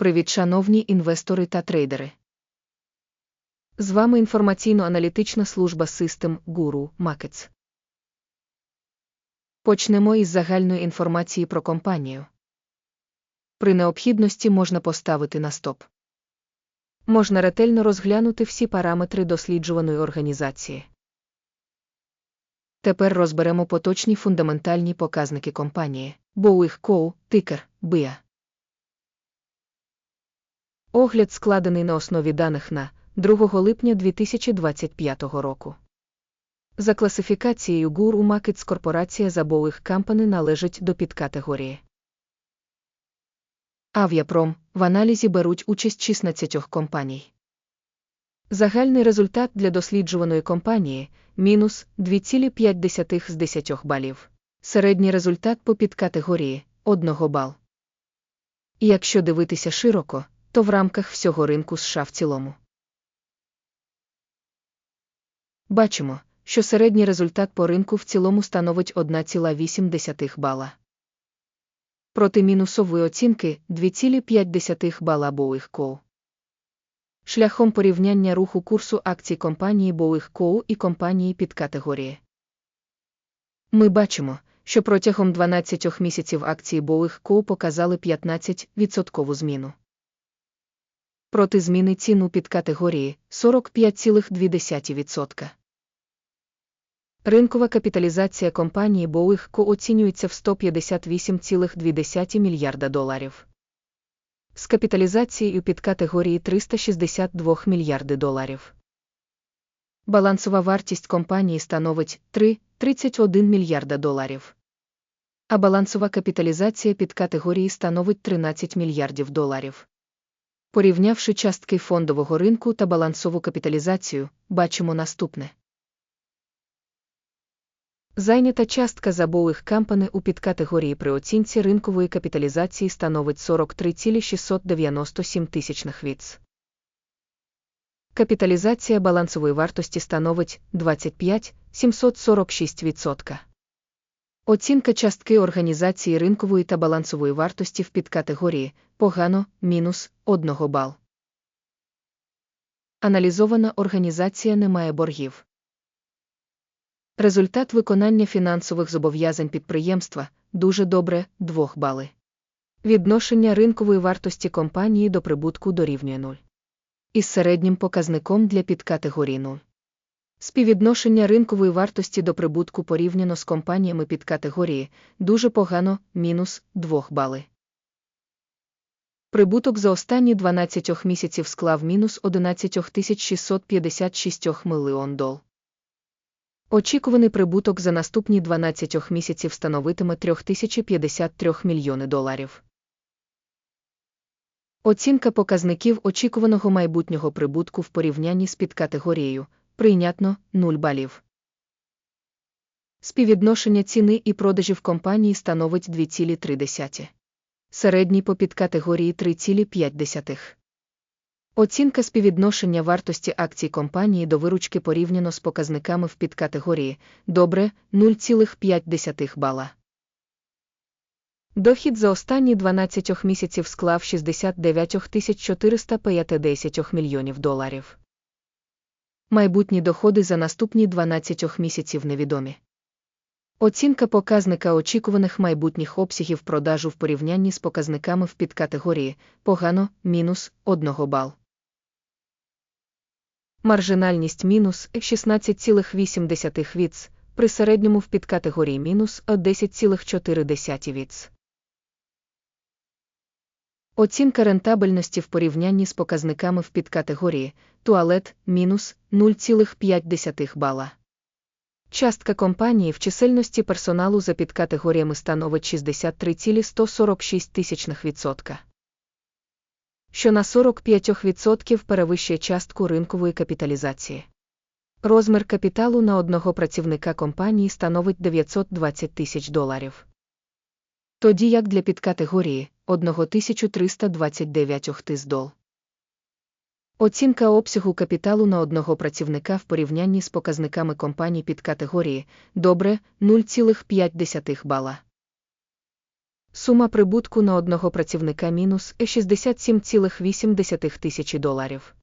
Привіт, шановні інвестори та трейдери. З вами інформаційно-аналітична служба System Guru Markets. Почнемо із загальної інформації про компанію. При необхідності можна поставити на стоп. Можна ретельно розглянути всі параметри досліджуваної організації. Тепер розберемо поточні фундаментальні показники компанії, Boeing Co, тикер, BIA. Огляд складений на основі даних на 2 липня 2025 року. За класифікацією Guru Markets корпорація за Boeing Company належить до підкатегорії. Авіапром в аналізі беруть участь 16 компаній. Загальний результат для досліджуваної компанії мінус 2,5 з 10 балів. Середній результат по підкатегорії 1 бал. Якщо дивитися широко, то в рамках всього ринку США в цілому. Бачимо, що середній результат по ринку в цілому становить 1,8 бала. Проти мінусової оцінки 2,5 бала Boeing Co. Шляхом порівняння руху курсу акцій компанії Boeing Co. і компанії під категорії. Ми бачимо, що протягом 12 місяців акції Boeing Co. показали 15% зміну. Проти зміни ціну під категорії 45,2%. Ринкова капіталізація компанії Boeing Co. оцінюється в 158,2 мільярда доларів. З капіталізацією під категорії 362 мільярди доларів. Балансова вартість компанії становить 3,31 мільярда доларів. А балансова капіталізація під категорії становить 13 мільярдів доларів. Порівнявши частки фондового ринку та балансову капіталізацію, бачимо наступне. Зайнята частка за Boeing Company у підкатегорії при оцінці ринкової капіталізації становить 43,697 тисячних віц. Капіталізація балансової вартості становить 25,746%. Оцінка частки організації ринкової та балансової вартості в підкатегорії погано мінус 1 бал. Аналізована організація не має боргів. Результат виконання фінансових зобов'язань підприємства дуже добре 2 бали. Відношення ринкової вартості компанії до прибутку дорівнює 0. Із середнім показником для підкатегорії 0. Співвідношення ринкової вартості до прибутку порівняно з компаніями під категорії дуже погано мінус 2 бали. Прибуток за останні 12 місяців склав мінус 11 656 мільйон дол. Очікуваний прибуток за наступні 12 місяців становитиме 3053 мільйони доларів. Оцінка показників очікуваного майбутнього прибутку в порівнянні з підкатегорією прийнятно 0 балів. Співвідношення ціни і продажів компанії становить 2,3. Середній по підкатегорії 3,5. Оцінка співвідношення вартості акцій компанії до виручки порівняно з показниками в підкатегорії добре 0,5 бала. Дохід за останні 12 місяців склав 69 450 мільйонів доларів. Майбутні доходи за наступні 12 місяців невідомі. Оцінка показника очікуваних майбутніх обсягів продажу в порівнянні з показниками в підкатегорії погано мінус 1 бал. Маржинальність мінус 16,8 віц, при середньому в підкатегорії мінус 10,4 віц. Оцінка рентабельності в порівнянні з показниками в підкатегорії туалет мінус 0,5 бала. Частка компанії в чисельності персоналу за підкатегоріями становить 63,146%, що на 45% перевищує частку ринкової капіталізації. Розмір капіталу на одного працівника компанії становить 920 тисяч доларів. Тоді як для підкатегорії 1329 тиздол. Оцінка обсягу капіталу на одного працівника в порівнянні з показниками компаній під категорії добре 0,5 бала. Сума прибутку на одного працівника мінус 67,8 тисячі доларів.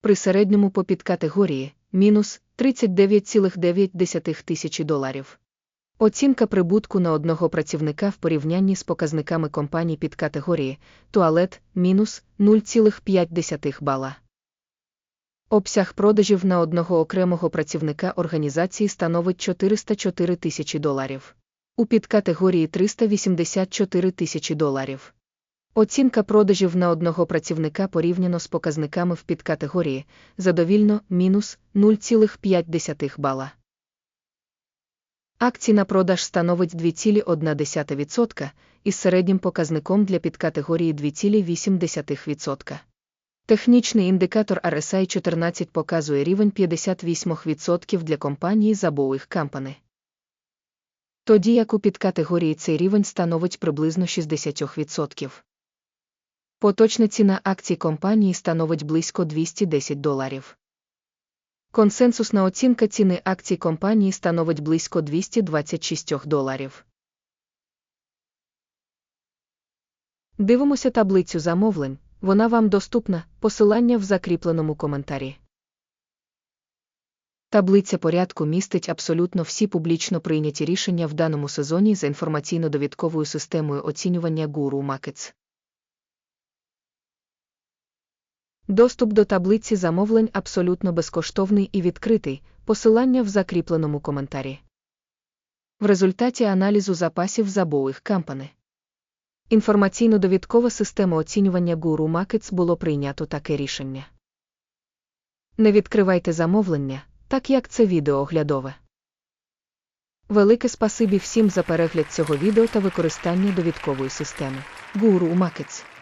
При середньому по підкатегорії мінус 39,9 тисячі доларів. Оцінка прибутку на одного працівника в порівнянні з показниками компаній під категорії туалет мінус 0,5 бала. Обсяг продажів на одного окремого працівника організації становить 404 тисячі доларів. У підкатегорії 384 тисячі доларів. Оцінка продажів на одного працівника порівняно з показниками в підкатегорії задовільно мінус 0,5 бала. Акцій на продаж становить 2,1% із середнім показником для підкатегорії 2,8%. Технічний індикатор RSI 14 показує рівень 58% для компанії Забоуих Company. Тоді як у підкатегорії цей рівень становить приблизно 60%. Поточна ціна акцій компанії становить близько 210 доларів. Консенсусна оцінка ціни акцій компанії становить близько 226 доларів. Дивимося таблицю замовлень, вона вам доступна, посилання в закріпленому коментарі. Таблиця порядку містить абсолютно всі публічно прийняті рішення в даному сезоні за інформаційно-довідковою системою оцінювання Guru Markets. Доступ до таблиці замовлень абсолютно безкоштовний і відкритий, посилання в закріпленому коментарі. В результаті аналізу запасів забоїх Company. Інформаційно-довідкова система оцінювання Guru Markets було прийнято таке рішення. Не відкривайте замовлення, так як це відео оглядове. Велике спасибі всім за перегляд цього відео та використання довідкової системи Guru Markets.